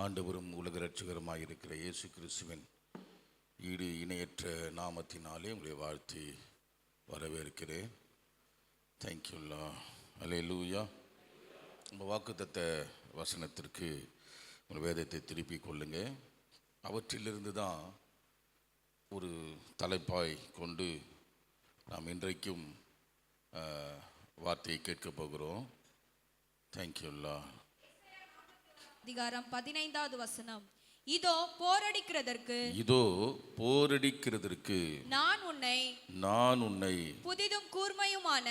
ஆண்டவரும் உலக ரட்சகருமாக இருக்கிற இயேசு கிறிஸ்துவின் ஈடு இணையற்ற நாமத்தினாலே உங்களை வாழ்த்தி வரவேற்கிறேன். தேங்க்யூல்லா அலே லூயா நம்ம வாக்குத்தத்த வசனத்திற்கு உங்கள் வேதத்தை திருப்பி கொள்ளுங்க. அவற்றிலிருந்து தான் ஒரு தலைப்பாய் கொண்டு நாம் இன்றைக்கும் வார்த்தையை கேட்கப் போகிறோம். தேங்க்யூல்லா அதிகாரம் பதினைந்தாவது வசனம். இதோ போரடிக்கிறதற்கு இதோ போரடிக்கிறதற்கு நான் உன்னை நான் உன்னை புதிதும் கூர்மையுமான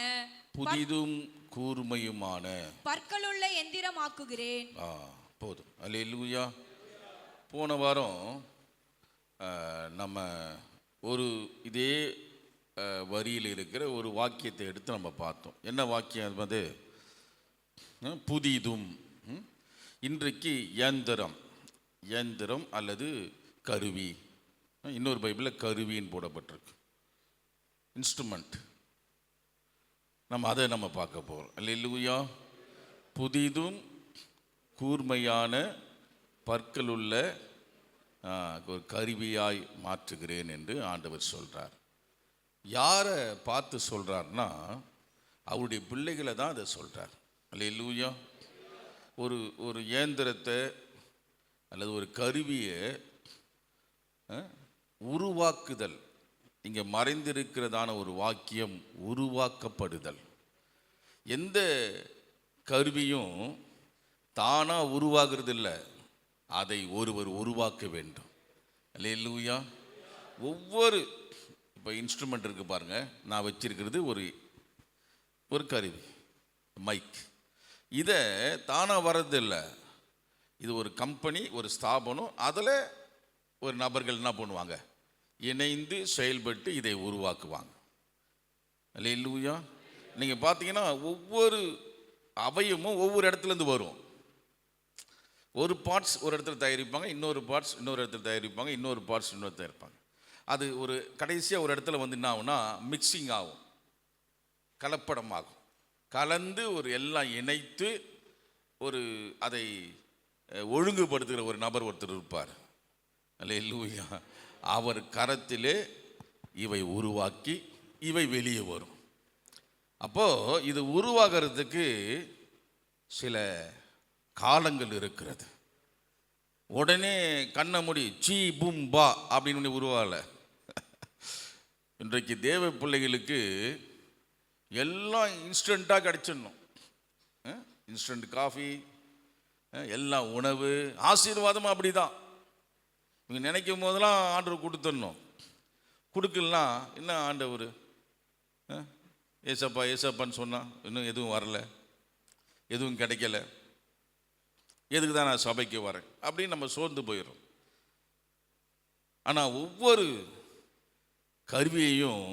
புதிதும் கூர்மையுமான பற்களுள்ள எந்திரமாக்குகிறேன். ஆ போதும். அல்லேலூயா. போன வாரம் நம்ம ஒரு இதே வரியில் இருக்கிற ஒரு வாக்கியத்தை எடுத்து நம்ம பார்த்தோம். என்ன வாக்கியம் அது? புதிதும்? இன்றைக்கு இயந்திரம். இயந்திரம் அல்லது கருவி. இன்னொரு பைபிளில் கருவின்னு போடப்பட்டிருக்கு. இன்ஸ்ட்ருமெண்ட் நம்ம அதை நம்ம பார்க்க போகிறோம் அல்லேலூயா புதிதும் கூர்மையான பற்களுள்ள ஒரு கருவியாய் மாற்றுகிறேன் என்று ஆண்டவர் சொல்கிறார் யாரை பார்த்து சொல்கிறார்னா அவருடைய பிள்ளைகளை தான் அதை சொல்றார். அல்லேலூயா ஒரு ஒரு இயந்திரத்தை அல்லது ஒரு கருவியை உருவாக்குதல். இங்கே மறைந்திருக்கிறதான ஒரு வாக்கியம் உருவாக்கப்படுதல். எந்த கருவியும் தானாக உருவாகிறது இல்லை அதை ஒருவர் உருவாக்க வேண்டும். இல்லையா ஒவ்வொரு இப்போ இன்ஸ்ட்ருமெண்ட் இருக்குது பாருங்கள் நான் வச்சிருக்கிறது ஒரு ஒரு கருவி மைக் இதை தானாக வர்றதில்லை இது ஒரு கம்பெனி ஒரு ஸ்தாபனம். அதில் ஒரு நபர்கள் என்ன பண்ணுவாங்க? இணைந்து செயல்பட்டு இதை உருவாக்குவாங்க. அல்லேலூயா. நீங்கள் பார்த்தீங்கன்னா ஒவ்வொரு அவயமும் ஒவ்வொரு இடத்துலேருந்து வரும். ஒரு பார்ட்ஸ் ஒரு இடத்துல தயாரிப்பாங்க இன்னொரு பார்ட்ஸ் இன்னொரு இடத்துல தயாரிப்பாங்க இன்னொரு பார்ட்ஸ் இன்னொரு தயாரிப்பாங்க. அது ஒரு கடைசியாக ஒரு இடத்துல வந்து என்ன ஆகும்னா மிக்சிங் ஆகும். கலப்படம் ஆகும் கலந்து ஒரு எல்லாம் இணைத்து ஒரு அதை ஒழுங்குபடுத்துகிற ஒரு நபர் ஒருத்தர் இருப்பார். அல்லேலூயா. அவர் கரத்திலே இவை உருவாக்கி இவை வெளியே வரும். அப்போது இது உருவாகிறதுக்கு சில காலங்கள் இருக்கிறது. உடனே கண்ணை முடி சீ பூம் பா அப்படின்னு உருவாகலை. இன்றைக்கு தேவ பிள்ளைகளுக்கு எல்லாம் இன்ஸ்டண்ட்டாக கிடச்சிடணும். இன்ஸ்டன்ட் காஃபி எல்லாம் உணவு ஆசீர்வாதமும் அப்படி தான் இவங்க நினைக்கும் போதெல்லாம் ஆர்டர் கொடுத்துடணும் கொடுக்கலாம் என்ன ஆண்டவர்? ஏசப்பா ஏசப்பான்னு சொன்னால் இன்னும் எதுவும் வரல. எதுவும் கிடைக்கல. எதுக்கு தான் நான் சபைக்கு வரேன்? அப்படின்னு நம்ம சோர்ந்து போயிடும் ஆனால் ஒவ்வொரு கருவியையும்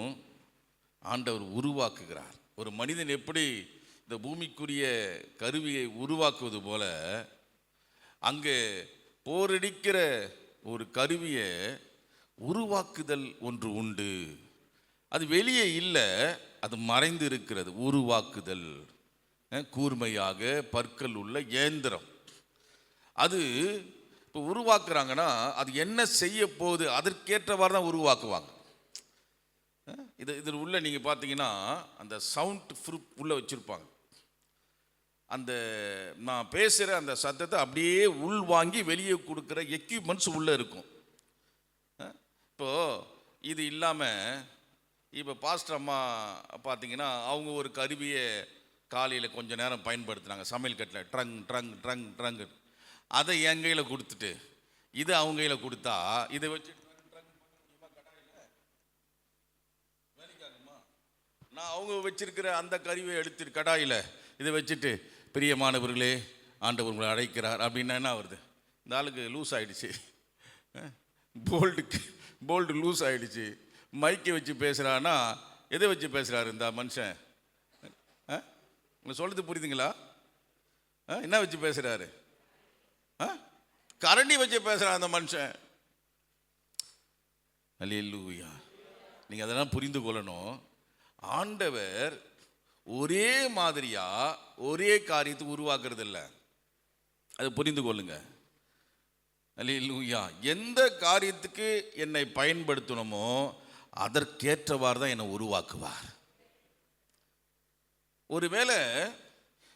ஆண்டவர் உருவாக்குகிறார். ஒரு மனிதன் எப்படி இந்த பூமிக்குரிய கருவியை உருவாக்குவது போல அங்கே போரடிக்கிற ஒரு கருவியை உருவாக்குதல் ஒன்று உண்டு. அது வெளியே இல்லை அது மறைந்து இருக்கிறது உருவாக்குதல் கூர்மையாக பற்கள் உள்ள இயந்திரம். அது இப்போ உருவாக்குறாங்கன்னா அது என்ன செய்ய போகுது அதற்கேற்றவாறு தான் உருவாக்குவாங்க. இது இதில் உள்ளே நீங்கள் பார்த்தீங்கன்னா அந்த சவுண்ட் ப்ரூப் உள்ளே வச்சுருப்பாங்க. அந்த நான் பேசுகிற அந்த சத்தத்தை அப்படியே உள் வாங்கி வெளியே கொடுக்குற எக்யூப்மெண்ட்ஸ் உள்ளே இருக்கும். இப்போது இது இல்லாமல் இப்போ பாஸ்டர் அம்மா பார்த்தீங்கன்னா அவங்க ஒரு கருவியை காலையில் கொஞ்சம் நேரம் பயன்படுத்துனாங்க. சமையல் கட்டில் ட்ரங் ட்ரங் ட்ரங் ட்ரங்கு. அதை என் கையில் கொடுத்துட்டு இது அவங்க கையில் கொடுத்தா இதை வச்சு நான் அவங்க வச்சிருக்கிற அந்த கருவியை எடுத்து கடாயில் இதை வச்சுட்டு பிரியமானவர்களே ஆண்டவர் உங்களை அழைக்கிறார். அப்படின்னா என்ன வருது இந்த ஆளுக்கு லூஸ் ஆகிடுச்சு போல்டுக்கு போல்டு லூஸ் ஆகிடுச்சு மைக்கை வச்சு பேசுகிறான்னா எதை வச்சு பேசுகிறாரு இந்த மனுஷன்? ஆ? உங்களுக்கு புரியுதுங்களா? ஆ? என்ன வச்சு பேசுகிறாரு ஆ? கரண்டி வச்சு பேசுகிறான் அந்த மனுஷன். அல்லேலூயா நீங்கள் அதெல்லாம் புரிந்து கொள்ளணும். ஆண்டவர் ஒரே மாதிரியா ஒரே காரியத்தை உருவாக்குறது இல்லை அதை புரிந்து கொள்ளுங்க. அல்லா எந்த காரியத்துக்கு என்னை பயன்படுத்தணுமோ அதற்கேற்றவாறு தான் என்னை உருவாக்குவார். ஒருவேளை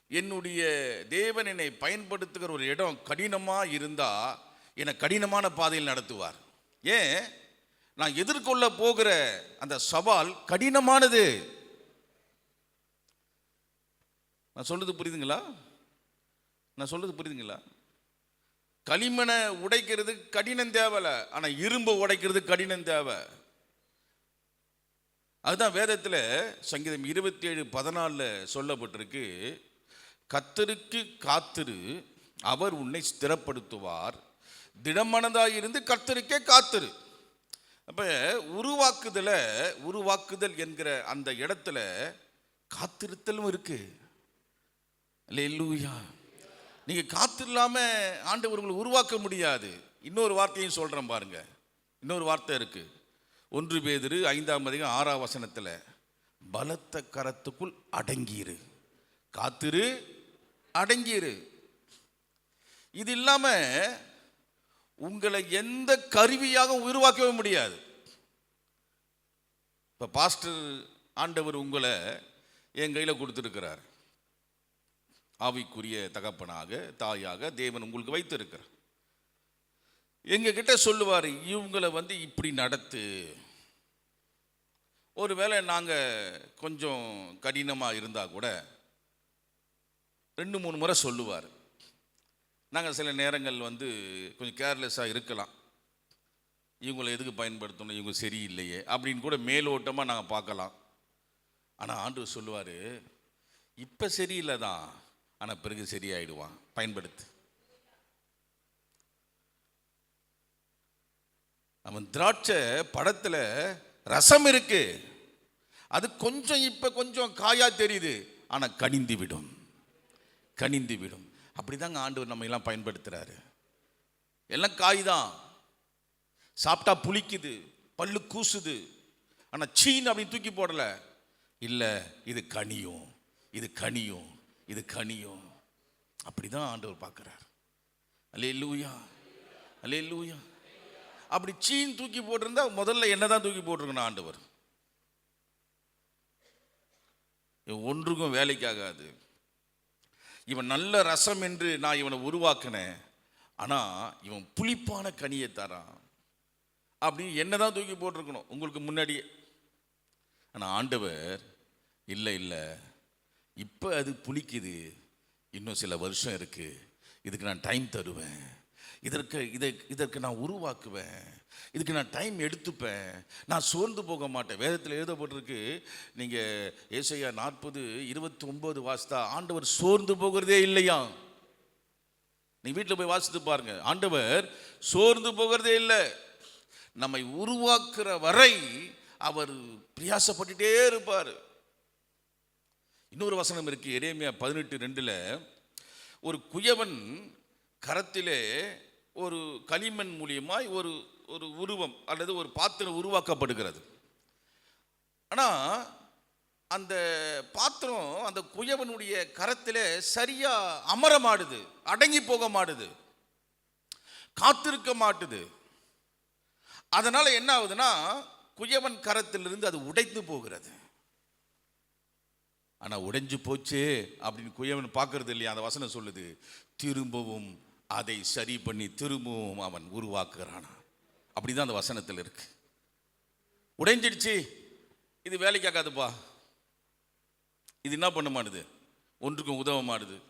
என்னுடைய தேவன் என்னை பயன்படுத்துகிற ஒரு இடம் கடினமாக இருந்தால் என்னை கடினமான பாதையில் நடத்துவார். ஏன்? நான் எதிர்கொள்ள போகிற அந்த சவால் கடினமானது. நான் சொல்றது புரியுதுங்களா? நான் சொல்றது புரியுதுங்களா? களிமனை உடைக்கிறது கடினம் தேவையில்ல ஆனால் இரும்பு உடைக்கிறது கடினம் தேவை. அதுதான் வேதத்தில் சங்கீதம் இருபத்தி ஏழு பதினாலில் சொல்லப்பட்டிருக்கு. கத்தருக்கு காத்திரு அவர் உன்னை ஸ்திரப்படுத்துவார். திடமனதாக இருந்து கத்தருக்கே காத்திரு. அப்போ உருவாக்குதல உருவாக்குதல் என்கிற அந்த இடத்துல காத்திருத்தலும் இருக்கு. அல்லேலூயா. நீங்க காத்தில்லாம ஆண்டவர் உங்களை உருவாக்க முடியாது. இன்னொரு வார்த்தையும் சொல்றேன் பாருங்க. இன்னொரு வார்த்தை இருக்கு. ஒன்று பேதிரு ஐந்தாம் அதிகம் ஆறாம் வசனத்தில் பலத்த கரத்துக்குள் அடங்கியிரு. காத்திரு அடங்கியிரு. இது இல்லாமல் உங்களை எந்த கருவியாக உருவாக்கவே முடியாது. இப்போ பாஸ்டர் ஆண்டவர் உங்களை என் கையில் கொடுத்துருக்கிறார். ஆவிக்குரிய தகப்பனாக தாயாக தேவன் உங்களுக்கு வைத்திருக்கிறார். எங்க கிட்ட சொல்லுவார் இவங்களை வந்து இப்படி நடத்து. ஒருவேளை நாங்கள் கொஞ்சம் கடினமாக இருந்தால் கூட ரெண்டு மூணு முறை சொல்லுவார். நாங்கள் சில நேரங்கள் வந்து கொஞ்சம் கேர்லெஸ்ஸாக இருக்கலாம். இவங்களை எதுக்கு பயன்படுத்தணும்? இவங்க சரியில்லையே. அப்படின்னு கூட மேலோட்டமாக நாங்கள் பார்க்கலாம். ஆனால் ஆண்டு சொல்லுவார் இப்போ சரியில்லை தான் ஆனால் பிறகு சரியாயிடுவான். பயன்படுத்து. அவன் திராட்சை படத்தில் ரசம் இருக்கு. அது கொஞ்சம் இப்போ கொஞ்சம் காயா தெரியுது. ஆனால் கனிந்து விடும். கனிந்து விடும். அப்படிதாங்க ஆண்டவர் நம்ம எல்லாம் பயன்படுத்துகிறாரு எல்லாம் காய் தான் சாப்பிட்டா புளிக்குது பல்லு கூசுது. ஆனால் சீன் அப்படின்னு தூக்கி போடலை. இல்லை இது கனியும் இது கனியும் இது கனியும். அப்படிதான் ஆண்டவர் பார்க்குறார். அல்லே லூயா அல்லே லூயா அப்படி சீன் தூக்கி போட்டிருந்தா முதல்ல என்ன தான் தூக்கி போட்டிருக்கணும் ஆண்டவர்? ஒன்றுக்கும் வேலைக்காகாது இவன் நல்ல ரசம் என்று நான் இவனை உருவாக்கினேன். ஆனால் இவன் புளிப்பான கனியை தரான். அப்படி என்ன தான் தூக்கி போட்டிருக்கணும். உங்களுக்கு முன்னாடியே ஆனால் ஆண்டவர் இல்லை இல்லை. இப்போ அது புளிக்குது. இன்னும் சில வருஷம் இருக்குது இதுக்கு நான் டைம் தருவேன். இதற்கு இதை இதற்கு நான் உருவாக்குவேன். இதுக்கு நான் டைம் எடுத்துப்பேன். நான் சோர்ந்து போக மாட்டேன். வேதத்தில் எழுதப்பட்டிருக்கு நீங்கள் ஏசையா நாற்பது இருபத்தி ஒம்பது வாசித்தா ஆண்டவர் சோர்ந்து போகிறதே இல்லையா? நீ வீட்டில் போய் வாசித்து பாருங்க. ஆண்டவர் சோர்ந்து போகிறதே இல்லை. நம்மை உருவாக்குற வரை அவர் பிரியாசப்பட்டுட்டே இருப்பார். இன்னொரு வசனம் இருக்கு. எரேமியா பதினெட்டு ரெண்டில் ஒரு குயவன் கரத்திலே ஒரு களிமண் மூலியமாய் ஒரு ஒரு உருவம் அல்லது ஒரு பாத்திரம் உருவாக்கப்படுகிறது. ஆனால் அந்த பாத்திரம் அந்த குயவனுடைய கரத்தில் சரியாக அமர மாடுது அடங்கி போக மாட்டுது காத்திருக்க மாட்டுது. அதனால் என்ன ஆகுதுன்னா குயவன் கரத்திலிருந்து அது உடைத்து போகிறது. ஆனால் உடைஞ்சு போச்சே அப்படின்னு குயவன் பார்க்கறது இல்லையா? அந்த வசனம் சொல்லுது திரும்பவும் அதை சரி பண்ணி திரும்பவும் அவன் உருவாக்குகிறானா? அப்படிதான் அந்த வசனத்தில் இருக்கு. உடைஞ்சிடுச்சு. இது வேலைக்காகாதுப்பா. இது என்ன பண்ண மாட்டுது? ஒன்றுக்கும் உதவ மாட்டுது.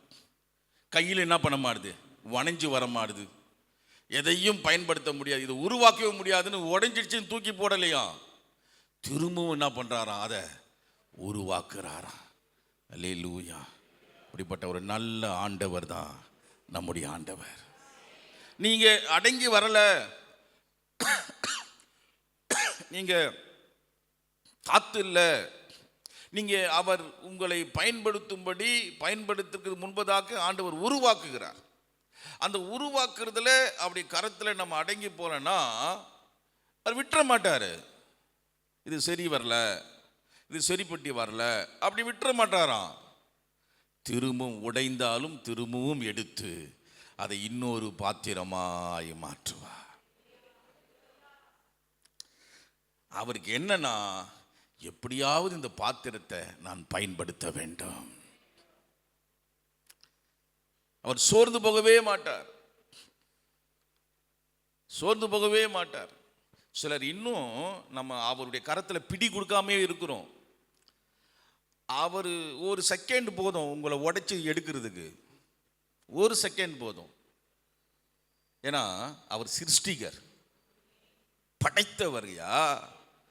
கையில் என்ன பண்ண மாட்டுது? வணைஞ்சு வர மாட்டுது. எதையும் பயன்படுத்த முடியாது. இது உருவாக்கவே முடியாதுன்னு உடைஞ்சிடுச்சுன்னு தூக்கி போடலையா? திரும்பவும் என்ன பண்ணுறாரா அதை உருவாக்குறாராம் அல்லே லூயா இப்படிப்பட்ட ஒரு நல்ல ஆண்டவர் தான். நம்முடைய ஆண்டவர். நீங்க அடங்கி வரல. நீங்க காத்து இல்லை. நீங்க அவர் உங்களை பயன்படுத்தும்படி பயன்படுத்துறதுக்கு முன்பதாக ஆண்டவர் உருவாக்குகிறார். அந்த உருவாக்குறதுல அப்படி கரத்தில் நம்ம அடங்கி போகிறோன்னா அவர் விட்டுற மாட்டார். இது சரி வரல. இது சரிப்பட்டி வரல. அப்படி விட்டுற மாட்டாராம். திரும்பவும் உடைந்தாலும் திரும்பவும் எடுத்து அதை இன்னொரு பாத்திரமாய் மாற்றுவார். அவருக்கு என்னன்னா எப்படியாவது இந்த பாத்திரத்தை நான் பயன்படுத்த வேண்டும். அவர் சோர்ந்து போகவே மாட்டார். சோர்ந்து போகவே மாட்டார். சிலர் இன்னும் நம்ம அவருடைய கரத்தில் பிடி கொடுக்காமே இருக்கிறோம். அவர் ஒரு செகண்ட் போதும் உங்களை உடைச்சி எடுக்கிறதுக்கு. ஒரு செகண்ட் போதும். ஏன்னா அவர் சிருஷ்டிகர். படைத்தவர்யா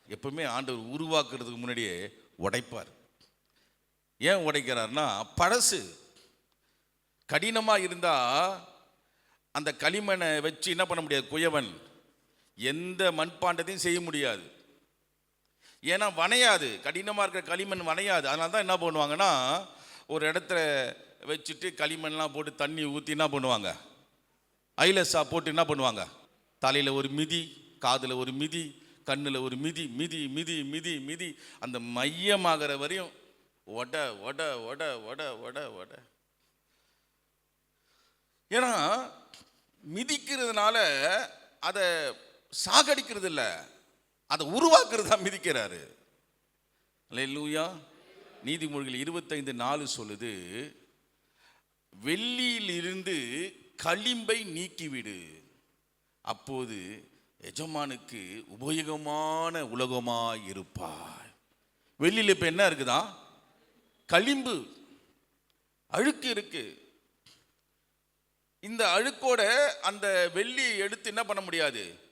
எப்பவுமே ஆண்டவர் உருவாக்குறதுக்கு முன்னாடியே உடைப்பார். ஏன் உடைக்கிறார்னா பழசு. கடினமாக இருந்தால் அந்த களிமண்ணை வச்சு என்ன பண்ண முடியாது? குயவன். எந்த மண்பாண்டத்தையும் செய்ய முடியாது. ஏன்னா வனையாது கடினமாக இருக்கிற களிமண் வனையாது அதனால தான் என்ன பண்ணுவாங்கன்னா ஒரு இடத்துல வச்சுட்டு களிமண்லாம் போட்டு தண்ணி ஊற்றி என்ன பண்ணுவாங்க? ஐலஸா போட்டு என்ன பண்ணுவாங்க? தலையில் ஒரு மிதி காதில் ஒரு மிதி கண்ணில் ஒரு மிதி மிதி மிதி மிதி மிதி அந்த மையமாகிற வரையும் ஒட ஒட ஒட ஒட ஒட ஒட. ஏன்னா மிதிக்கிறதுனால அதை சாகடிக்கிறது இல்லை அதை உருவாக்குறது தான் மிதிக்கிறாரு. லூயா நீதிமொழிகள் இருபத்தைந்து நாலு சொல்லுது வெள்ளியிலிருந்து களிம்பை நீக்கிவிடு. அப்போது எஜமானுக்கு உபயோகமான உலகமாய் இருப்பாய் வெள்ளியில் இப்போ என்ன இருக்குதா? களிம்பு. அழுக்கு இருக்கு. இந்த அழுக்கோட அந்த வெள்ளியை எடுத்து என்ன பண்ண முடியாது?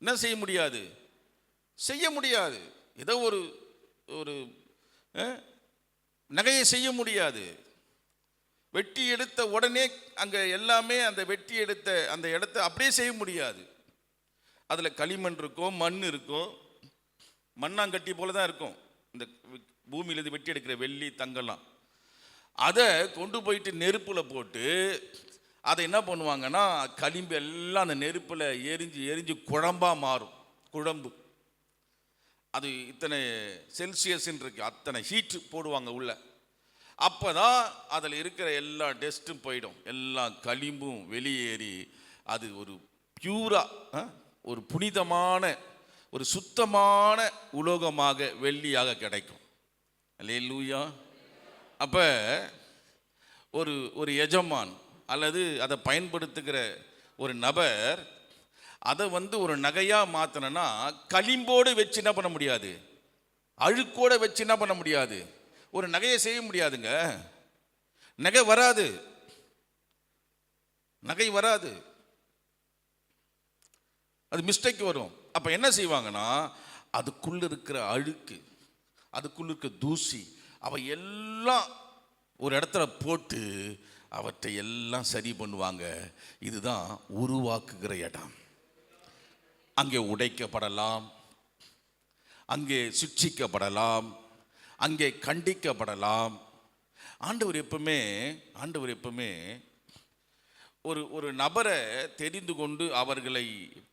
என்ன செய்ய முடியாது? செய்ய முடியாது. ஏதோ ஒரு ஒரு நகையை செய்ய முடியாது. வெட்டி எடுத்த உடனே அங்கே எல்லாமே அந்த வெட்டி எடுத்த அந்த இடத்த அப்படியே செய்ய முடியாது. அதில் களிமண் இருக்கும் மண் இருக்கும் மண்ணாங்கட்டி போல தான் இருக்கும். இந்த பூமியிலேருந்து வெட்டி எடுக்கிற வெள்ளி தங்கலாம் அதை கொண்டு போயிட்டு நெருப்பில் போட்டு அதை என்ன பண்ணுவாங்கன்னா களிம்பு எல்லாம் அந்த நெருப்பில் எரிஞ்சு எரிஞ்சு குழம்பாக மாறும். குழம்பு. அது இத்தனை செல்சியஸ்ன்னு இருக்கு. அத்தனை ஹீட் போடுவாங்க உள்ள. அப்பதான் அதில் இருக்கிற எல்லா டெஸ்ட்டும் போயிடும். எல்லா களிம்பும் வெளியேறி அது ஒரு பியூராக ஒரு புனிதமான ஒரு சுத்தமான உலோகமாக வெள்ளியாக கிடைக்கும். அல்லேலூயா அப்போ ஒரு ஒரு எஜமான் அல்லது அதை பயன்படுத்துகிற ஒரு நபர் அதை வந்து ஒரு நகையாக மாற்றணும்னா களிம்போடு வச்சு என்ன பண்ண முடியாது? அழுக்கோட வச்சு என்ன பண்ண முடியாது? ஒரு நகையை செய்ய முடியாதுங்க. நகை வராது. நகை வராது. அது மிஸ்டேக் வரும். அப்போ என்ன செய்வாங்கன்னா அதுக்குள்ள இருக்கிற அழுக்கு அதுக்குள்ள இருக்கிற தூசி அவ எல்லாம் ஒரு இடத்துல போட்டு அவற்றை எல்லாம் சரி பண்ணுவாங்க. இதுதான் உருவாக்குகிற இடம். அங்கே உடைக்கப்படலாம். அங்கே சிக்ஷிக்கப்படலாம் அங்கே கண்டிக்கப்படலாம். ஆண்டவர் எப்பவுமே ஆண்டவர் எப்பவுமே ஒரு ஒரு நபரை தெரிந்து கொண்டு அவர்களை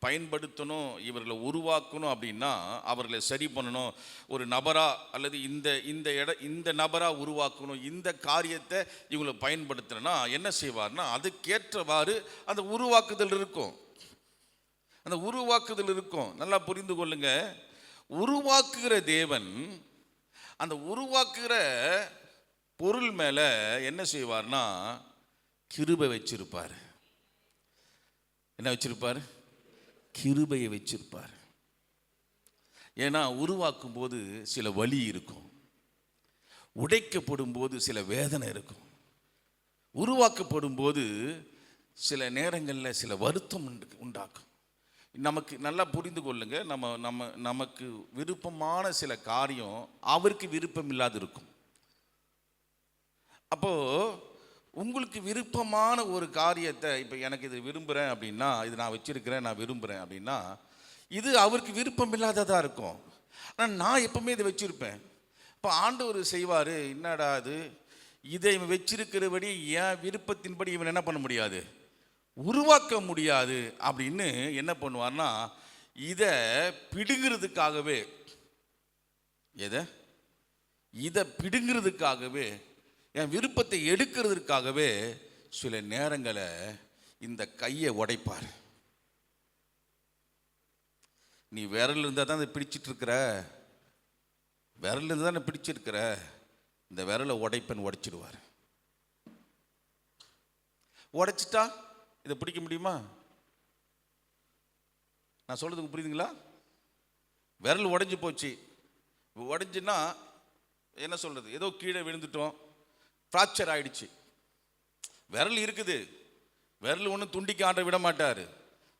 பயன்படுத்தணும் இவர்களை உருவாக்கணும் அப்படின்னா அவர்களை சரி பண்ணணும். ஒரு நபராக அல்லது இந்த இந்த இட இந்த நபராக உருவாக்கணும். இந்த காரியத்தை இவங்களை பயன்படுத்தணும்னா என்ன செய்வார்னா அதுக்கேற்றவாறு அந்த உருவாக்குதல் இருக்கும். அந்த உருவாக்குதல் இருக்கும். நல்லா புரிந்து கொள்ளுங்க. உருவாக்குகிற தேவன் அந்த உருவாக்குகிற பொருள் மேலே என்ன செய்வார்னா கிருபை வச்சிருப்பார். என்ன வச்சிருப்பார்? கிருபையை வச்சிருப்பார். ஏன்னா உருவாக்கும் போது சில வலி இருக்கும். உடைக்கப்படும் போது சில வேதனை இருக்கும். உருவாக்கப்படும் போது சில நேரங்களில் சில வருத்தம் உண்டு- உண்டாக்கும். நமக்கு நல்லா புரிந்து கொள்ளுங்க. நம்ம நம்ம நமக்கு விருப்பமான சில காரியம் அவருக்கு விருப்பம் இல்லாது இருக்கும். அப்போது உங்களுக்கு விருப்பமான ஒரு காரியத்தை இப்போ எனக்கு இது விரும்புகிறேன் அப்படின்னா இது நான் வச்சிருக்கிறேன் நான் விரும்புகிறேன் அப்படின்னா இது அவருக்கு விருப்பம் இல்லாததாக இருக்கும். ஆனால் நான் எப்பவுமே இதை வச்சுருப்பேன். இப்போ ஆண்டவர் செய்வார் என்னடா அது இதை இவன் வச்சிருக்கிறபடி என் விருப்பத்தின்படி இவன் என்ன பண்ண முடியாது? உருவாக்க முடியாது. அப்படின்னு என்ன பண்ணுவார்னா இதை பிடுங்கிறதுக்காகவே எதை? இதை பிடுங்கிறதுக்காகவே என் விருப்பத்தை எடுக்கிறதுக்காகவே சில நேரங்களை இந்த கையை உடைப்பார். நீ விரல் இருந்தால் தான் அதை பிடிச்சிட்டு இருக்கிற. விரல் இருந்தால் தானே பிடிச்சிருக்கிற. இந்த விரலை உடைப்பன் உடைச்சிடுவார். உடைச்சிட்டா இதை பிடிக்க முடியுமா? நான் சொல்கிறதுக்கு புரியுதுங்களா? விரல் உடைஞ்சு போச்சு. உடைஞ்சுன்னா என்ன சொல்கிறது ஏதோ கீழே விழுந்துட்டோம். ஃப்ராக்சர் ஆயிடுச்சு. விரல் இருக்குது. விரல் ஒன்றும் துண்டிக்க ஆண்ட விட மாட்டார்.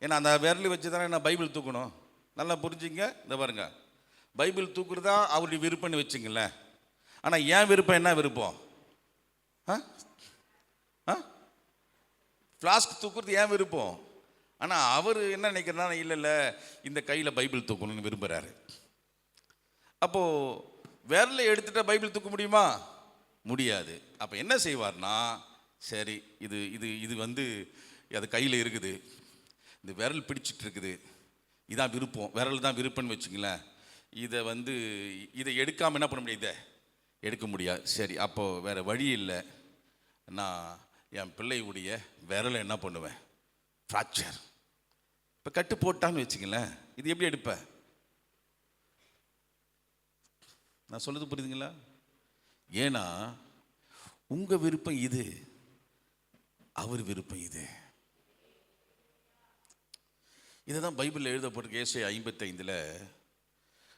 ஏன்னா அந்த விரல் வச்சு தானே நான் பைபிள் தூக்கணும். நல்லா புரிஞ்சுங்க. இந்த பாருங்க. பைபிள் தூக்குறதா அவருடைய விருப்பம்னு வச்சுங்களேன். ஆனால் ஏன் விருப்பம் என்ன விருப்பம்? ஆ? ஆ? ஃப்ளாஸ்க் தூக்குறது ஏன் விருப்பம். ஆனால் அவர் என்ன நினைக்கிறனா இல்லை இல்லை இந்த கையில் பைபிள் தூக்கணும்னு விரும்புகிறாரு அப்போது விரலை எடுத்துகிட்டா பைபிள் தூக்க முடியுமா? முடியாது. அப்போ என்ன செய்வார்னா சரி இது இது இது வந்து அது கையில் இருக்குது. இந்த விரல் பிடிச்சிட்டு இருக்குது இதான் விருப்பம். விரல் தான் விருப்பம்னு வச்சுங்களேன். இதை வந்து இதை எடுக்காமல் என்ன பண்ண முடியாது இதை? எடுக்க முடியாது. சரி அப்போது வேறு வழி இல்லை. நான் என் பிள்ளையுடைய விரலை என்ன பண்ணுவேன்? ஃப்ராக்சர் இப்போ கட்டு போட்டான்னு வச்சுங்களேன். இது எப்படி எடுப்பேன் நான் சொல்லுது புரியுதுங்களா? ஏன்னா உங்கள் விருப்பம் இது அவர் விருப்பம் இது. இதுதான் பைபிளில் எழுதப்பட்டிருக்க ஏசை ஐம்பத்தைந்தில்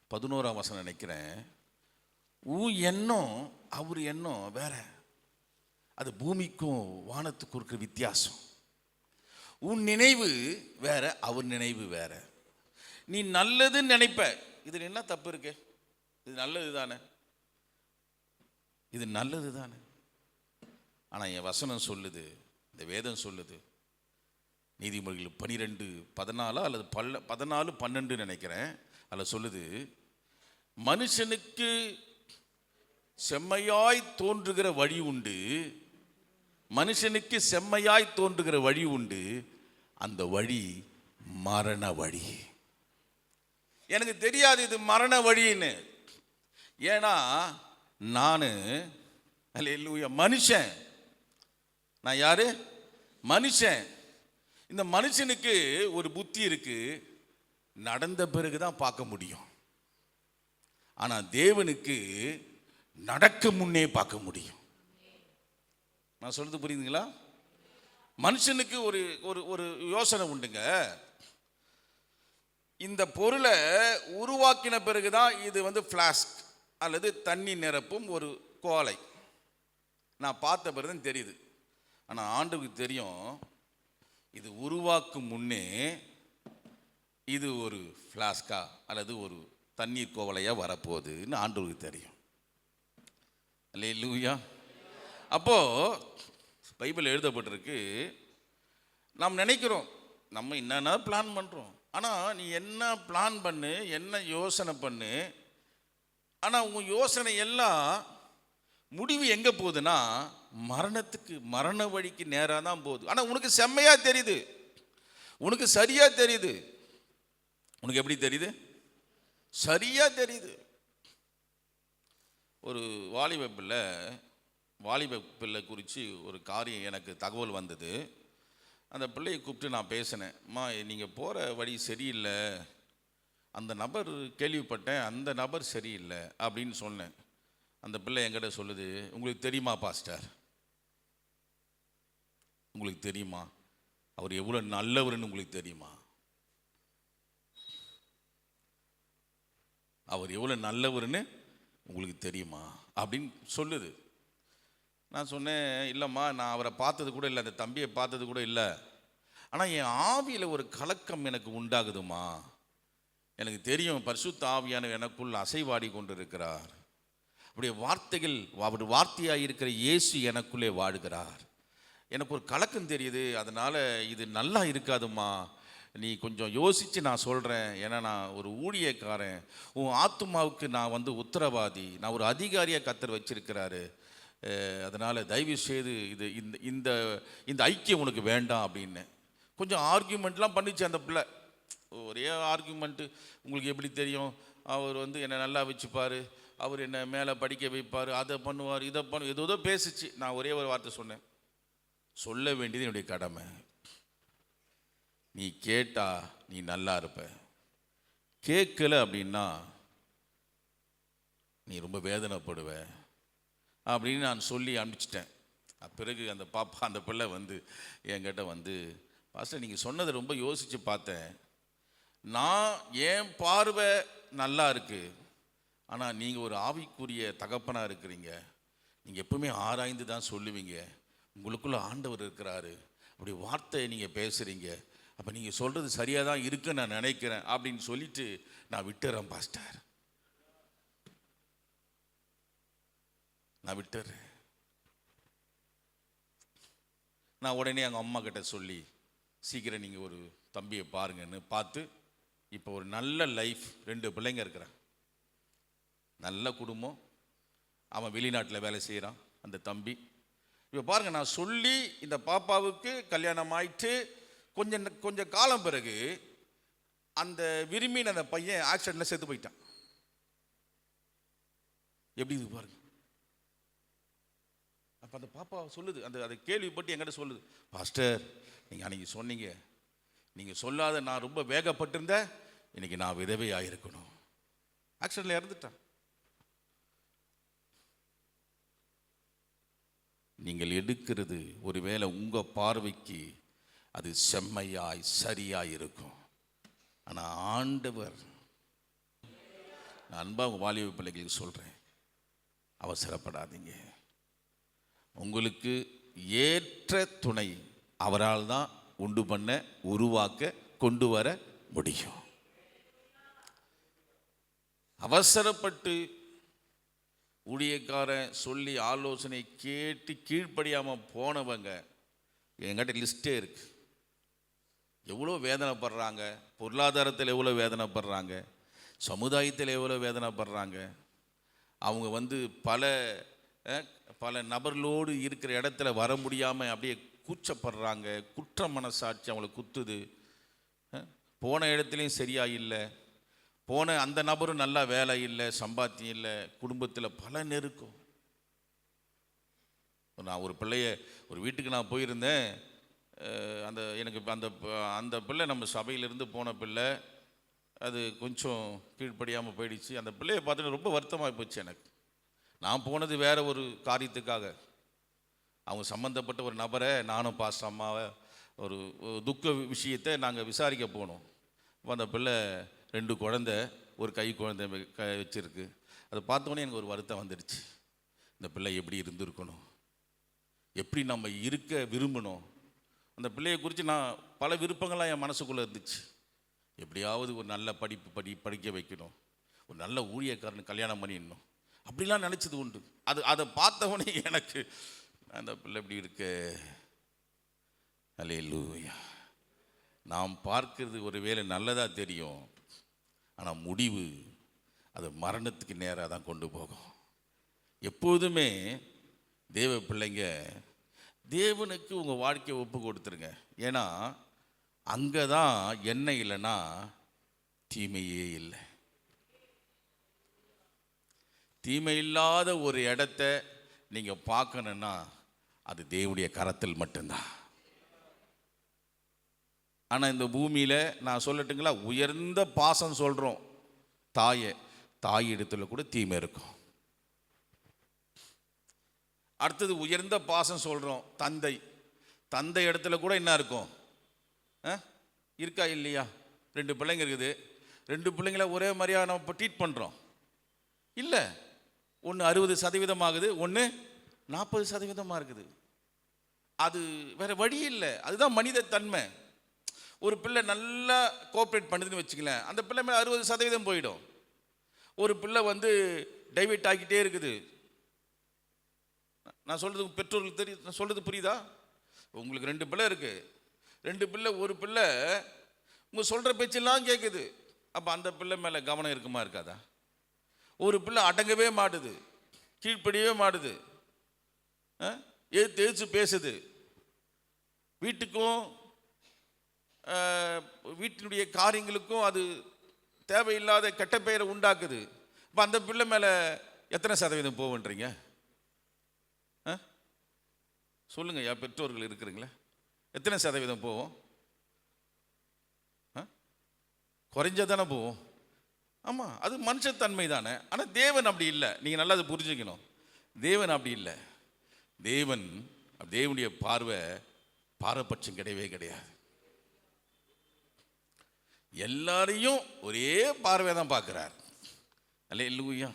பதினோராம் வசனம் நினைக்கிறேன். ஊ எண்ணம் அவர் எண்ணம் வேற. அது பூமிக்கும் வானத்துக்கும் இருக்கிற வித்தியாசம். உன் நினைவு வேற அவர் நினைவு வேற. நீ நல்லதுன்னு நினைப்ப. இதில் என்ன தப்பு இருக்கு? இது நல்லது தானே இது நல்லது தானே? ஆனால் என் வசனம் சொல்லுது இந்த வேதம் சொல்லுது நீதிமொழிகள் பனிரெண்டு பதினாலா அல்லது பல்ல பதினாலு பன்னெண்டு நினைக்கிறேன். அதில் சொல்லுது மனுஷனுக்கு செம்மையாய் தோன்றுகிற வழி உண்டு. மனுஷனுக்கு செம்மையாய் தோன்றுகிற வழி உண்டு. அந்த வழி மரண வழி. எனக்கு தெரியாது இது மரண வழின்னு. ஏன்னா நான் அல்லேலூயா மனுஷன். நான் யாரு? மனுஷன். இந்த மனுஷனுக்கு ஒரு புத்தி இருக்கு. நடந்த பிறகு தான் பார்க்க முடியும். ஆனால் தேவனுக்கு நடக்க முன்னே பார்க்க முடியும். நான் சொல்றது புரியுதுங்களா? மனுஷனுக்கு ஒரு ஒரு ஒரு யோசனை உண்டுங்க. இந்த பொருளை உருவாக்கின பிறகு தான் இது வந்து ஃப்ளாஸ்க் அல்லது தண்ணி நிரப்பும் ஒரு கோலை. நான் பார்த்த பிறகு தான் தெரியுது. ஆனால் ஆண்டுக்கு தெரியும் இது உருவாக்கும் முன்னே இது ஒரு ஃப்ளாஸ்கா அல்லது ஒரு தண்ணீர் கோவலையாக வரப்போகுதுன்னு ஆண்டவருக்கு தெரியும். அல்லே லூயா அப்போது பைபிள் எழுதப்பட்டிருக்கு. நாம் நினைக்கிறோம் நம்ம என்னென்ன பிளான் பண்ணுறோம் ஆனால் நீ என்ன பிளான் பண்ணு என்ன யோசனை பண்ணு ஆனால் உன் யோசனை எல்லாம் முடிவு எங்கே போகுதுன்னா மரணத்துக்கு மரண வழிக்கு நேராக தான் போகுது. ஆனால் உனக்கு செம்மையாக தெரியுது. உனக்கு சரியாக தெரியுது. உனக்கு எப்படி தெரியுது? சரியாக தெரியுது. ஒரு வாலிப பிள்ளை வாலிப பிள்ளை குறித்து ஒரு காரியம் எனக்கு தகவல் வந்தது. அந்த பிள்ளையை கூப்பிட்டு நான் பேசினேன். அம்மா நீங்கள் போகிற வழி சரியில்லை. அந்த நபர் கேள்விப்பட்டேன் அந்த நபர் சரியில்லை அப்படின்னு சொன்னேன். அந்த பிள்ளை என்கிட்ட சொல்லுது உங்களுக்கு தெரியுமா பாஸ்டர்? உங்களுக்கு தெரியுமா? அவர் எவ்வளோ நல்லவர்னு உங்களுக்கு தெரியுமா? அவர் எவ்வளோ நல்லவர்னு உங்களுக்கு தெரியுமா? அப்படின்னு சொல்லுது. நான் சொன்னேன் இல்லைம்மா நான் அவரை பார்த்தது கூட இல்லை அந்த தம்பியை பார்த்தது கூட இல்லை. ஆனால் என் ஆவியில் ஒரு கலக்கம் எனக்கு உண்டாகுதுமா எனக்கு தெரியும் பரிசுத்த ஆவியான எனக்குள் அசைவாடி கொண்டிருக்கிறார். அப்படியே வார்த்தைகள் அவர் வார்த்தையாக இருக்கிற இயேசு எனக்குள்ளே வாழுகிறார். எனக்கு ஒரு கலக்கம் தெரியுது அதனால் இது நல்லா இருக்காதும்மா. நீ கொஞ்சம் யோசித்து நான் சொல்கிறேன் ஏன்னா நான் ஒரு ஊழியக்காரன். உன் ஆத்துமாவுக்கு நான் வந்து உத்தரவாதி நான் ஒரு அதிகாரியாக கத்தர் வச்சிருக்கிறாரு. அதனால் தயவு செய்து இது இந்த இந்த இந்த ஐக்கியம் உனக்கு வேண்டாம் அப்படின்னு. கொஞ்சம் ஆர்கியூமெண்ட்லாம் பண்ணிச்சு அந்த பிள்ளை. ஒரே ஆர்குமெண்ட்டு உங்களுக்கு எப்படி தெரியும்? அவர் வந்து என்னை நல்லா வச்சுப்பார். அவர் என்னை மேலே படிக்க வைப்பார். அதை பண்ணுவார் இதை பண்ணு ஏதோ ஏதோ பேசுச்சு. நான் ஒரே ஒரு வார்த்தை சொன்னேன். சொல்ல வேண்டியது என்னுடைய கடமை. நீ கேட்டா நீ நல்லா இருப்ப. கேட்கல அப்படின்னா நீ ரொம்ப வேதனைப்படுவ அப்படின்னு நான் சொல்லி அனுப்பிச்சிட்டேன். பிறகு அந்த பாப்பா அந்த பிள்ளை வந்து என்கிட்ட வந்து பாஸ்டர் நீங்கள் சொன்னதை ரொம்ப யோசித்து பார்த்தேன். நான் என் பார்வை நல்லா இருக்குது ஆனால் நீங்கள் ஒரு ஆவிக்குரிய தகப்பனாக இருக்கிறீங்க. நீங்கள் எப்பவுமே ஆராய்ந்து தான் சொல்லுவீங்க. உங்களுக்குள்ளே ஆண்டவர் இருக்கிறாரு. அப்படி வார்த்தை நீங்கள் பேசுகிறீங்க அப்போ நீங்கள் சொல்கிறது சரியாக தான் இருக்குன்னு நான் நினைக்கிறேன் அப்படின்னு சொல்லிட்டு நான் விட்டுறேன் பாஸ்டர். நான் விட்டுறேன். நான் உடனே எங்கள் அம்மா கிட்ட சொல்லி சீக்கிரம் நீங்கள் ஒரு தம்பியை பாருங்கன்னு பார்த்து இப்போ ஒரு நல்ல லைஃப் ரெண்டு பிள்ளைங்க இருக்கிறான் நல்ல குடும்பம். அவன் வெளிநாட்டில் வேலை செய்கிறான் அந்த தம்பி. இப்போ பாருங்கள் நான் சொல்லி இந்த பாப்பாவுக்கு கல்யாணம் ஆயிட்டு கொஞ்சம் கொஞ்சம் காலம் பிறகு அந்த விரும்பின அந்த பையன் ஆக்சிடெண்ட்டில் செத்து போயிட்டான். எப்படி இது பாருங்க. அப்போ அந்த பாப்பா சொல்லுது அந்த அதை கேள்விப்பட்டு என்கிட்ட சொல்லுது பாஸ்டர் நீங்கள் அன்றைக்கி சொன்னீங்க நீங்கள் சொல்லாத நான் ரொம்ப வேகப்பட்டிருந்தேன் இன்னைக்கு நான் விதவையாக இருக்கணும் ஆக்சிடெண்ட்டில் இறந்துட்டான். நீங்கள் எடுக்கிறது ஒருவேளை உங்கள் பார்வைக்கு அது செம்மையாய் சரியாய் இருக்கும் ஆனால் ஆண்டவர் நான் அன்பாக வாலிப பிள்ளைகளுக்கு சொல்கிறேன் அவசரப்படாதீங்க. உங்களுக்கு ஏற்ற துணை அவரால் தான் உண்டு பண்ண உருவாக்க கொண்டு வர முடியும். அவசரப்பட்டு ஊழியக்காரன் சொல்லி ஆலோசனை கேட்டு கீழ்ப்படியாமல் போனவங்க என்கிட்ட லிஸ்ட்டே இருக்கு. எவ்வளோ வேதனைப்படுறாங்க? பொருளாதாரத்தில் எவ்வளோ வேதனைப்படுறாங்க? சமுதாயத்தில் எவ்வளோ வேதனைப்படுறாங்க? அவங்க வந்து பல பல நபர்களோடு இருக்கிற இடத்துல வர முடியாமல் அப்படியே கூச்சப்படுறாங்க குற்ற மனசாட்சி அவங்கள குத்துது. போன இடத்துலையும் சரியாக இல்லை. போன அந்த நபரும் நல்லா வேலை இல்லை சம்பாத்தியம் இல்லை குடும்பத்தில் பல நெருக்கம். நான் ஒரு பிள்ளைய ஒரு வீட்டுக்கு நான் போயிருந்தேன். அந்த எனக்கு அந்த அந்த பிள்ளை நம்ம சபையிலிருந்து போன பிள்ளை. அது கொஞ்சம் கீழ்ப்படியாமல் போயிடுச்சு. அந்த பிள்ளையை பார்த்துட்டு ரொம்ப வருத்தமாக போச்சு எனக்கு. நான் போனது வேறு ஒரு காரியத்துக்காக. அவங்க சம்மந்தப்பட்ட ஒரு நபரை நானும் பாஸ்ட் அம்மாவை ஒரு துக்க விஷயத்தை நாங்கள் விசாரிக்க போனோம். இப்போ அந்த பிள்ளை ரெண்டு குழந்தை ஒரு கை குழந்தை வெ- க அதை பார்த்தோன்னே எனக்கு ஒரு வருத்தம் வந்துடுச்சு இந்த பிள்ளை எப்படி இருந்திருக்கணும்? எப்படி நம்ம இருக்க விரும்பணும்? அந்த பிள்ளையை குறித்து நான் பல விருப்பங்கள்லாம் என் மனசுக்குள்ளே இருந்துச்சு. எப்படியாவது ஒரு நல்ல படிப்பு படி படிக்க வைக்கணும். ஒரு நல்ல ஊழியக்காரன் கல்யாணம் பண்ணிடணும். அப்படிலாம் நினச்சது உண்டு. அது அதை பார்த்தவொடனே எனக்கு அந்த பிள்ளை இப்படி இருக்க? லூயா நாம் பார்க்கிறது ஒருவேளை நல்லதாக தெரியும். ஆனால் முடிவு அது மரணத்துக்கு நேராக தான் கொண்டு போகும். எப்போதுமே தேவ பிள்ளைங்க தேவனுக்கு உங்கள் வாழ்க்கையை ஒப்பு கொடுத்துருங்க. ஏன்னா அங்கே தான் என்ன இல்லைன்னா தீமையே இல்லை. தீமை இல்லாத ஒரு இடத்த நீங்கள் பார்க்கணுன்னா அது தேவனுடைய கரத்தில் மட்டும்தான். ஆனால் இந்த பூமியில் நான் சொல்லட்டுங்களா உயர்ந்த பாசம் சொல்கிறோம் தாயை தாய் இடத்துல கூட தீமை இருக்கும். அடுத்தது உயர்ந்த பாசம் சொல்கிறோம் தந்தை. தந்தை இடத்துல கூட என்ன இருக்கும்? ஆ? இருக்கா இல்லையா? ரெண்டு பிள்ளைங்க இருக்குது. ரெண்டு பிள்ளைங்கள ஒரே மாதிரியாக நம்ம இப்போ ட்ரீட் பண்ணுறோம் இல்லை ஒன்று அறுபது சதவீதம் ஆகுது ஒன்று நாற்பது சதவீதமாக இருக்குது. அது வேற வழி இல்லை. அதுதான் மனித தன்மை. ஒரு பிள்ளை நல்லா கோஆப்ரேட் பண்ணுதுன்னு வச்சுக்கலேன் அந்த பிள்ளை மேலே அறுபது சதவீதம் போயிடும். ஒரு பிள்ளை வந்து டைவெர்ட் ஆகிட்டே இருக்குது. நான் சொல்கிறது பெற்றோர்களுக்கு தெரியும் நான் சொல்கிறது புரியுதா? உங்களுக்கு ரெண்டு பிள்ளை இருக்குது ரெண்டு பிள்ளை ஒரு பிள்ளை உங்கள் சொல்கிற பேச்செல்லாம் கேட்குது அப்போ அந்த பிள்ளை மேலே கவனம் இருக்குமா இருக்காதா? ஒரு பிள்ளை அடங்கவே மாட்டுது. கீழ்ப்படியவே மாட்டுது. எதிர்த்து எதிர்த்து பேசுது. வீட்டுக்கும் வீட்டினுடைய காரியங்களுக்கும் அது தேவையில்லாத கெட்ட பெயரை உண்டாக்குது. இப்போ அந்த பிள்ளை மேலே எத்தனை சதவீதம் போகுன்றீங்க? சொல்லுங்க யா பெற்றோர்கள் இருக்கிறீங்களா? எத்தனை சதவீதம் போவோம் ஆ? போவோம் ஆமாம் அது மனுஷத்தன்மை தானே ஆனால் தேவன் அப்படி இல்லை. நீங்கள் நல்லா அதை புரிஞ்சுக்கணும். தேவன் அப்படி இல்லை. தேவன் தேவனுடைய பார்வை பாரபட்சம் கிடையவே கிடையாது. எல்லாரையும் ஒரே பார்வை தான் பார்க்குறார். அல்ல இல்லையா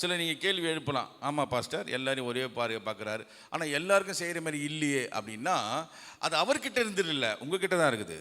சில நீங்கள் கேள்வி எழுப்பலாம். ஆமாம் பாஸ்டர் எல்லாரையும் ஒரே பார்வை பார்க்குறாரு. ஆனால் எல்லாருக்கும் செய்கிற மாதிரி இல்லையே அப்படின்னா அது அவர்கிட்ட இருந்துடல இல்லை உங்ககிட்ட தான் இருக்குது.